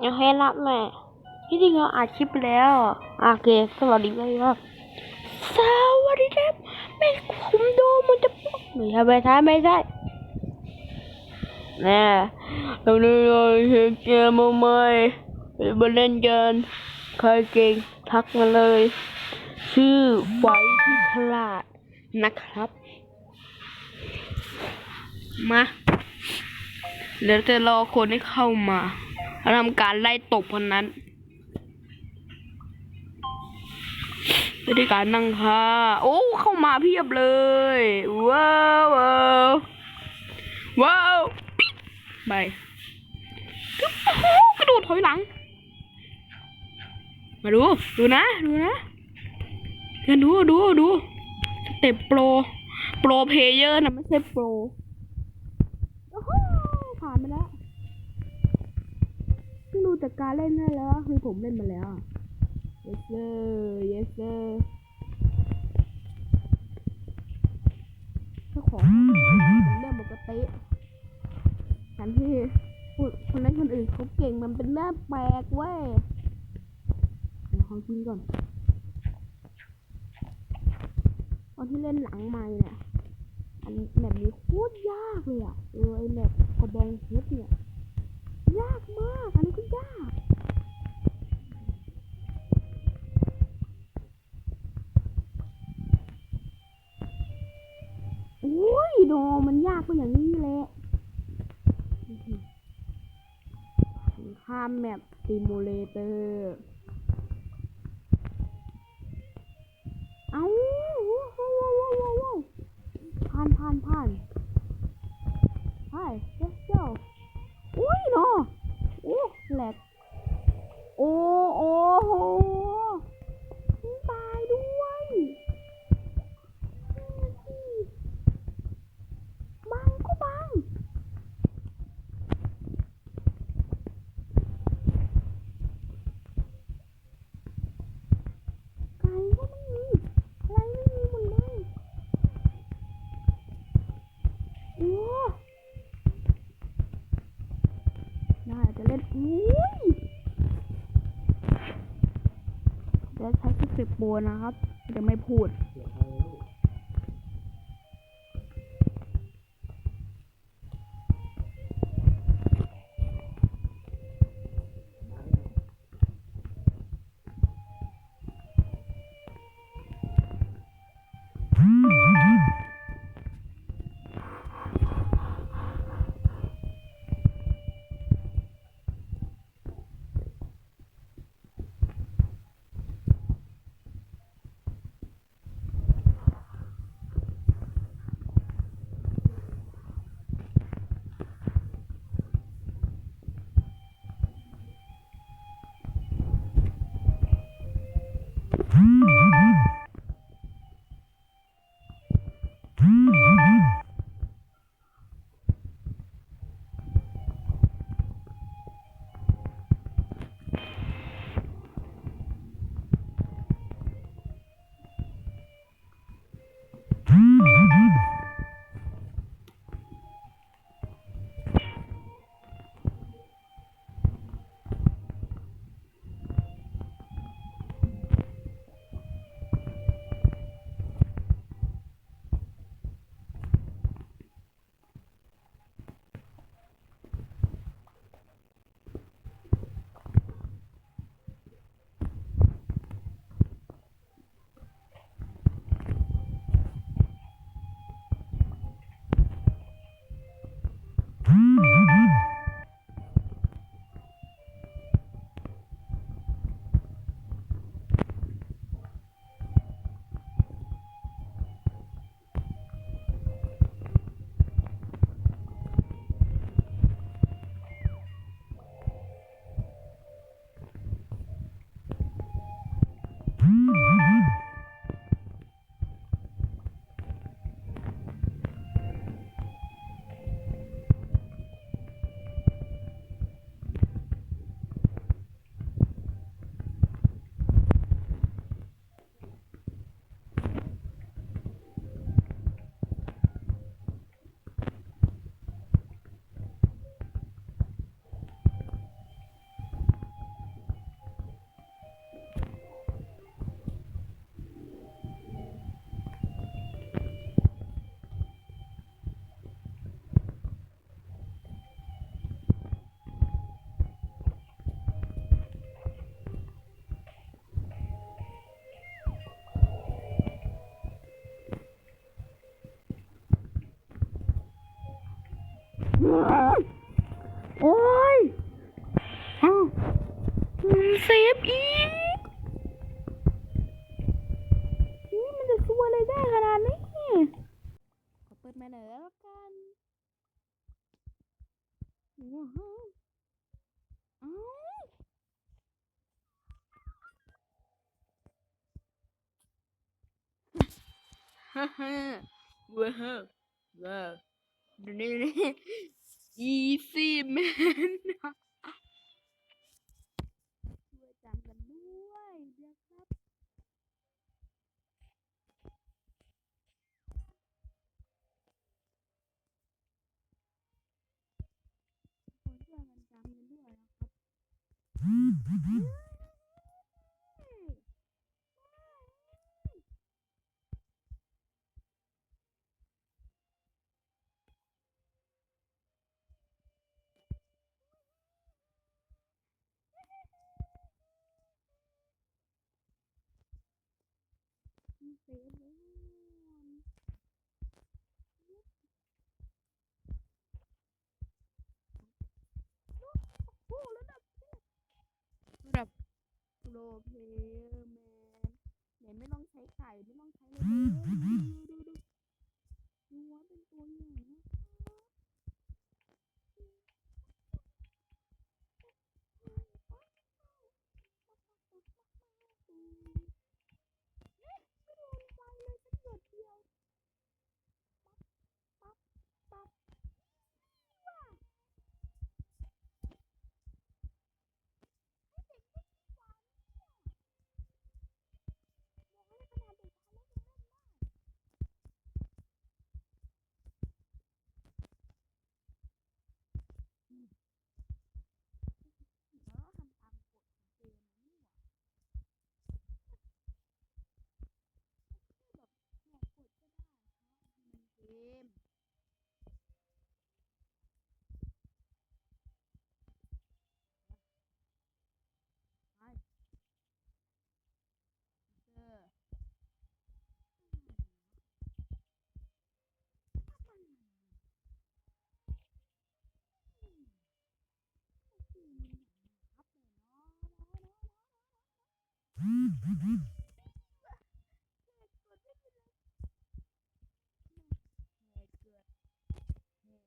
โอเครับแม่ที่จริงเราอัดคลิปแล้วโอเคสวัสดีครับสวัสดีครับแม่ผมดูมันจะปุ๊บไม่ใช่ไม่ใช่ไม่ใช่แน่เราเนี่ยเราเห็นเกมาใหม่มาเล่นกันใครเก่งทักมาเลย ชื่อไฟที่ฉลาดนะครับ มาเดี๋ยวจะรอคนให้เข้ามา แล้วทำการไล่ตบคนนั้นวิธีการนั่งค่ะโอ้เข้ามาเพียบเลยว้าวว้าวว้าวไปกึ๊บโอ้โหกระโดดถอยหลัง มาดู ดูนะ ดูนะเดี๋ยวดูดูดูสเต็ปโปร โปรเพลเยอร์นะไม่ใช่โปรผ่านไปแล้ว ดูจากการเล่นได้แล้วคือผมเล่นมาแล้ว yes sir yes sir เจ้าของเป็นเรื่องปกติฉันที่คนนั้นคนอื่นเขาเก่งมันเป็นเรื่องแปลกเว้ยเดี๋ยเขากินก่อนตอนที่เล่นหลังไม้เนี่ยอันแบบนี้โคตรยากเลยอะเออไอแบบกระบองเพชรเนี่ย ยากมาก อันนี้ก็ยาก โอ้ยโดมันยากก็อย่างนี้แหละอื้อหือข้ามแมปซิมูเลเตอร์ โนนะครับจะไม่พูด Mm-hmm. โอ้ยเอ้าเซฟอีกนี่มันจะซวยอะไรได้ขนาดนี้ขอเปิดมาหน่อยแล้วกันว้าวอ้าฮ่าฮ่าว้าวว้าวดูนี่ นะครับเซฟเลยโอ้ระดับ ระดับโปรเพลเยอร์แมนเนี่ยไม่ต้องใช้ไก่ไม่ต้องใช้เลยดูดูดูดูว่าเป็นตัวอย่างนะคะไม่โดนไฟเลยสักหยดเดียวปั๊บปั๊บปั๊บว้าให้เด็กไม่มีหวานเนี่ยบอกให้ขนาดเด็กทำแล้วยังเล่นได้แล้วทำตามกฎของเกมนะนี่หว่าแบบแหกกฎก็ได้เพราะมันเกม ไปเจอดีแมน อ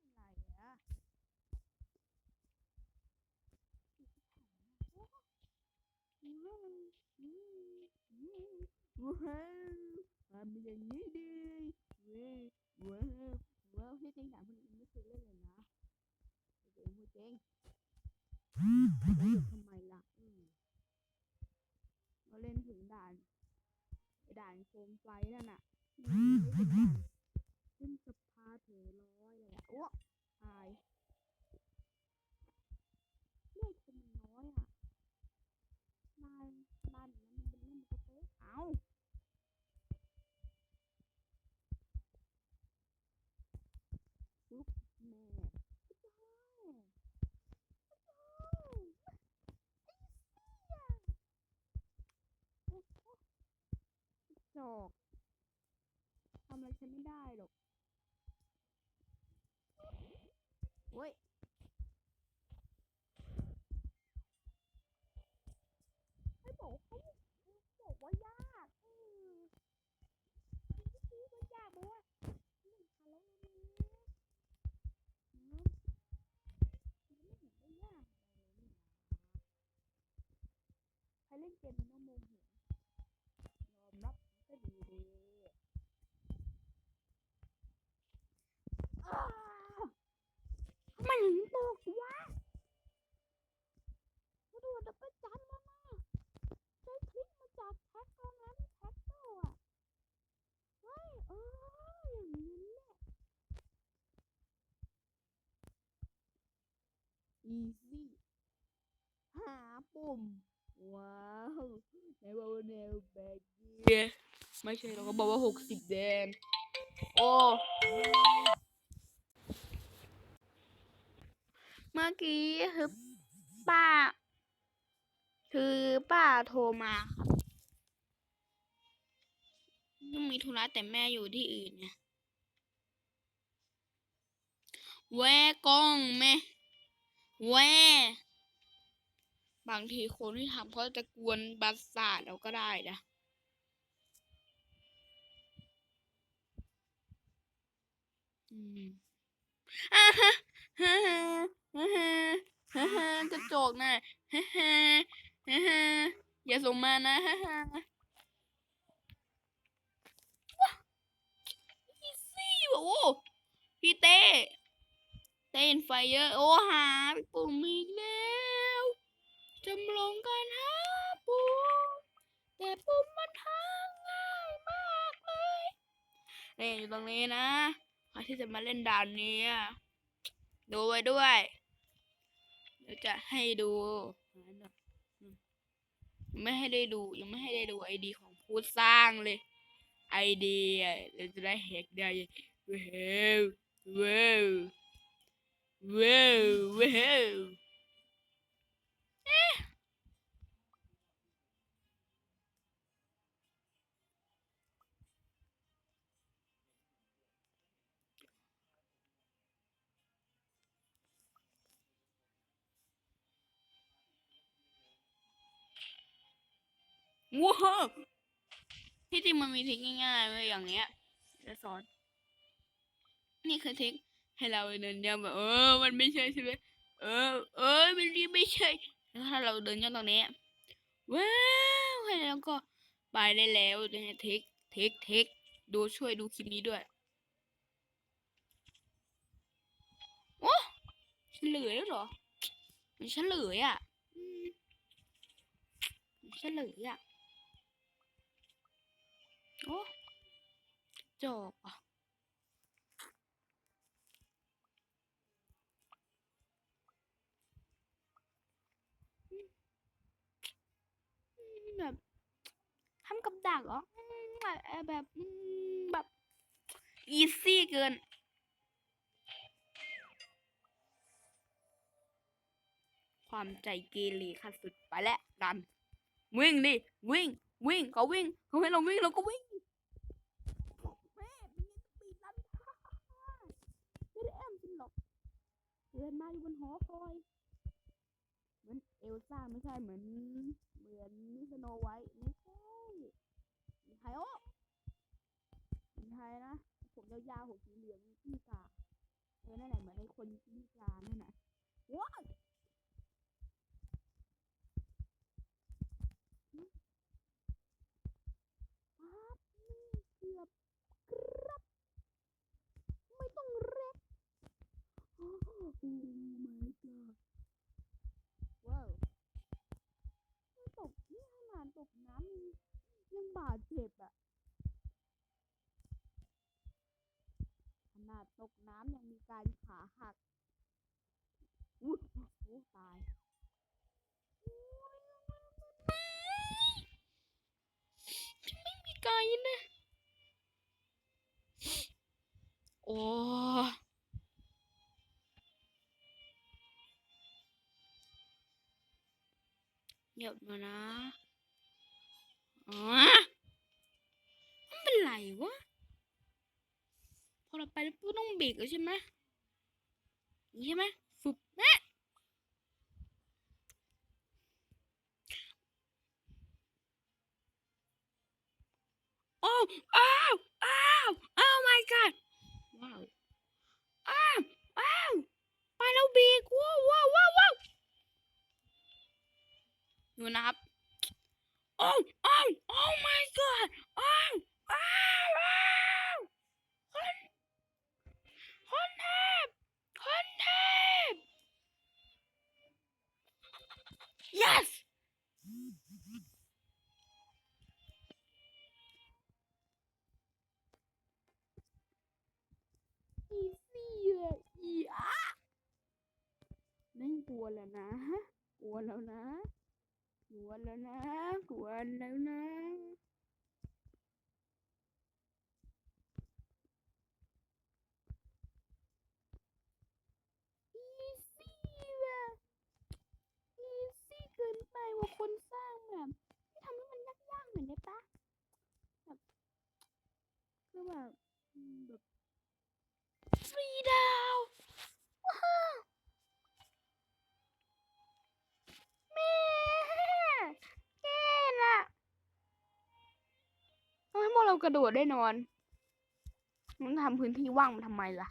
ะไรอะ ว้าวว้าวทำอย่างนี้ดีว้าวว้าวว้าวที่จริงถามคนอื่นไม่เคยเล่นเลยนะตัวเองพูดจริงทำไมล่ะอืมก็เล่นถึงด่าน ด่านโคมไฟนั่นน่ะขึ้นสะพานเถอร้อยเลยอะโอ้ ตายเลือดคนมันน้อยอะนายนายอย่างนั้นมันเป็นเรื่องปกติเอาลุกแม่พระเจ้าพระเจ้าไอ้เสี่ยโอ้โห จอกทำอะไรฉันไม่ได้หรอกเว้ย ไม่บอกเขาบอกว่ายากเออไม่ซื้อก็ยากบอกว่าหนึ่งพันแล้วนะเนี่ยไม่เห็นได้ยากเลยนี่นะใครเล่นเกมมันต้องโมโหยอมรับก็ดีดีอ้าวทำ ไมถึงตกวะมาดูดับเบิลจันมามาใช้คลิกมาจากแท็กตรงนั้นแท็กเตอร์อะเฮ้ยเอออย่างนี้แหละ easy หาปุ่ม ว้าวไหนบอกว่าแนวแบกเกียไม่ใช่เราก็บอกว่าหกสิบแดงโอ้เมื่อกี้คือป้า คือป้าโทรมาครับยังมีธุระแต่แม่อยู่ที่อื่นไงแวกล้องแม่แวบางทีคนที่ทำเขาจะกวนประสาทเราก็ได้นะอืมอ่าฮะ ฮ่าฮ่าฮ่าฮ่ากระจกน่ะฮ่าฮ่าฮ่าฮ่าอย่าส่งมานะฮ่าฮ่าว้าอีซี่โอ้พี่เต้เต้นไฟเยอะโอ้หาพี่ปุ่มอีกแล้วจำลองการหาปุ่มแต่ปุ่มมันหาง่ายมากเลยนี่อยู่ตรงนี้นะใครที่จะมาเล่นด่านนี้ดูไว้ด้วย จะให้ดูยังไม่ให้ได้ดูยังไม่ให้ได้ดูไอดีของผู้สร้างเลยไอเดียเราจะได้แฮกได้เว้าวว้าวว้าวว้าว ว้าวที่จริงมันมีทริคง่ายๆไว้ยอย่างเงี้ยจะสอน นี่คือทริคให้เราเดินย้ำแบบเออ มันไม่ใช่ใช่ไหมเออ เออมันนี่ไม่ใช่แล้วถ้าเราเดินย้อนตรงนี้ว้าวแล้วก็ไปได้แล้วเนี่ยทริคทริคทริคดูช่วยดูคลิปนี้ด้วยโอ้เฉลยแล้วเหรอมันฉันเฉลยอะอืมมันเฉลยอะ โอ้จบอะแบบทำกับดักเหรอแบบแบบแบบอีซี่เกินความใจเกเรขั้นสุดไปแล้วดัน วิ่งดิ วิ่ง วิ่งเขาวิ่งเขาให้เราวิ่งเราก็วิ่งแม่เป็นไงปีนลันท่าไม่ได้แอมจริงหรอก เดินมาอยู่บนหอคอยเหมือนเอลซ่าไม่ใช่เหมือน เหมือนสโนไวท์ไม่ใช่มีไทยโอ้มีไทยนะผมยาวๆผมสีเหลืองกิ้งก่าเออนั่นแหละเหมือนไอ้คนกิ้งก่านั่นแหละว้าวปั๊บนี่เกือบกรับไม่ต้องเร็กโอ้ my god ว้าวตกนี่ขนาดตกน้ำยังยังบาดเจ็บอะขนาดตกน้ำยังมีการขาหักอุ้ยโอ้ตายโอ้ยไม่มีไกลนะ โอ้ เดี๋ยวมานะอ๋อมันเป็นไรวะ พอเราไปแล้วปุ๊บต้องเบรกแล้วใช่ไหมนี้ใช่ไหมฝึบแม่โอ้อ้าวอ้าวอ้าว my god ว้าวอ้าวอ้าวไปแล้วเบรกว้าวว้าวว้าวว้าว ดูนะครับโอ้โอ้โอ้ my god อ้ แล้วนะ กลัวแล้วนะอีซี่ว่ะอีซี่เกินไปว่ะ ว่าคนสร้างแบบไม่ทำให้มันยากๆหน่อยได้ปะแบบคือแบบอืมแบบฟรีดาวว้าวแม่แก่ละต้องให้พวกเรากระโดดได้นอน มันทำพื้นที่ว่างมาทำไมล่ะ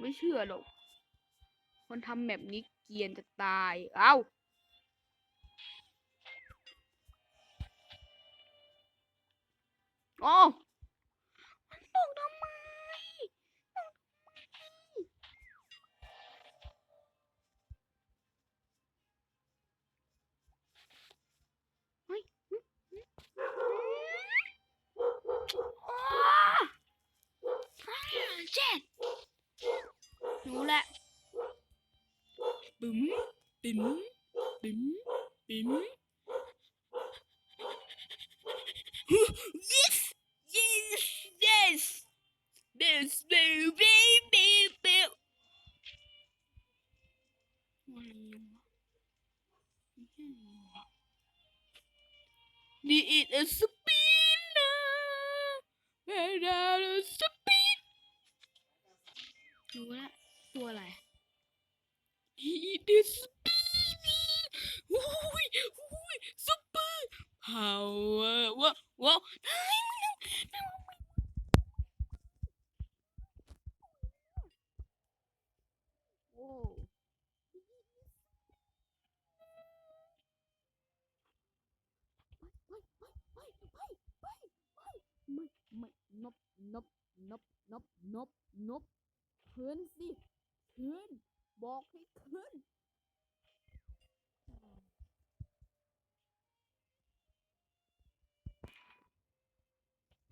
ไม่เชื่อหรอก คนทำแบบนี้เกียนจะตาย เอ้าโอ้ Demi, Demi, Demi.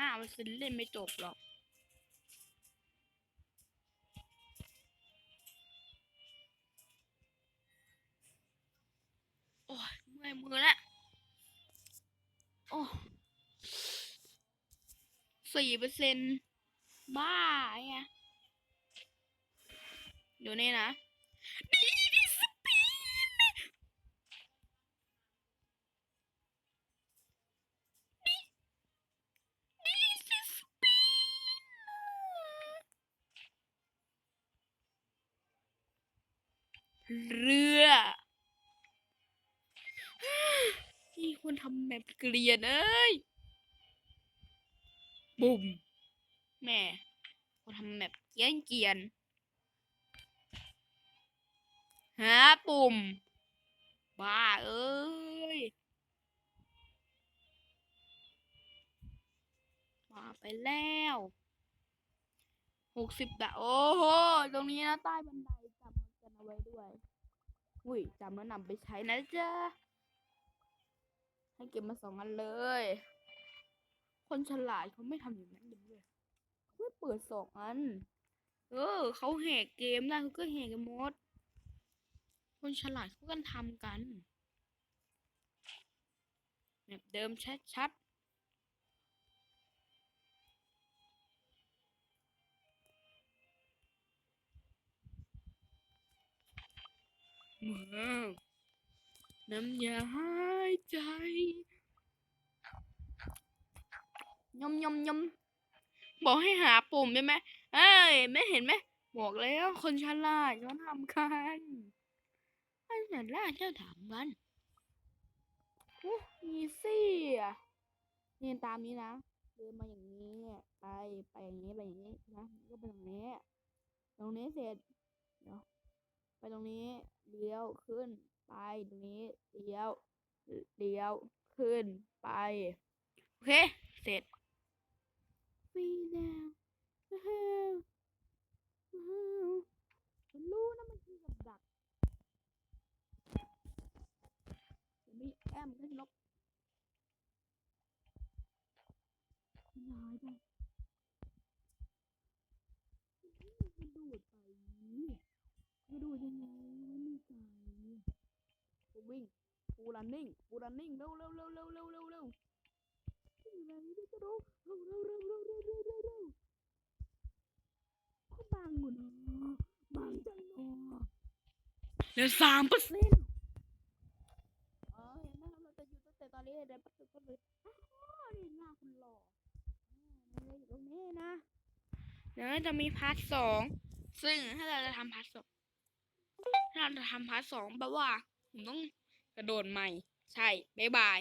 ห้ามันซื้อเล่นไม่จบหรอก โอ้ยเมื่อยมือแล้ว โอ้สี่เปอร์เซ็นบ้าไงเดี๋ยวนี้นะดีดีสปีดดีดีสปีด เรือนี่คนทำแบบเกลียนเอ้ยบุ่มแม่คนทำแบบเกียนเกียนหาปุ่ม บ้าเอ้ยมาไปแล้วหกสิบดาโอ้โห ตรงนี้นะใต้บันได เอาไว้ด้วย อุ้ยจำแล้วนำไปใช้นะจ๊ะ ให้เก็บมาสองอันเลย คนฉลาดเขาไม่ทำอย่างนั้นเลยเขาไม่เปิดสองอัน เออเขาแหกเกมได้เขาก็แหกกันหมด คนฉลาดเขากันทำกันแบบเดิมชัด ว้าวน้ำยาหายใจยมยมยมบอกให้หาปุ่มได้ไหมเอ้ยไม่เห็นไหมบอกแล้วคนฉลาดเขาทำกันคนฉลาดเขาทำกันโอ้อีซี่อะเนี่ยตามนี้นะเดินมาอย่างนี้ไปไปอย่างนี้ไปอย่างนี้นะก็ไปตรงนี้ตรงนี้เสร็จเดี๋ยว ไปตรงนี้เลี้ยวขึ้นไปตรงนี้เลี้ยวเลี้ยวขึ้นไป โอเค เสร็จฟีดาวว้วฉันรู้นะมันคือกับดักจะมีแอมขึ้นนกย้ายไปมันดูดไป มันดูดยังไงไม่มีใจผมวิ่งปูรันนิ่งปูรันนิ่งเร็วเร็วเร็วเร็วเร็วเร็วเร็วอยู่ไหนเนี่ยจะรู้เร็วเร็วเร็วเร็วเร็วเร็วเร็วเร็วเขาบังอยู่นะบังจังเนาะเหลือสามเปอร์เซ็นต์เออเห็นไหมครับเราจะอยู่ตั้งแต่ตอนนี้เดี๋ยวแป๊บนึงแป๊บนึงอ้าวนี่หน้าคุณหล่ออ่ามันเลยอยู่ตรงนี้นะเดี๋ยวจะมีพาร์ทสองซึ่งถ้าเราจะทำพาร์ทสอง ถ้าเราจะทำพาร์ทสองแปลว่า ผมต้องกระโดดใหม่ ใช่ บ๊ายบาย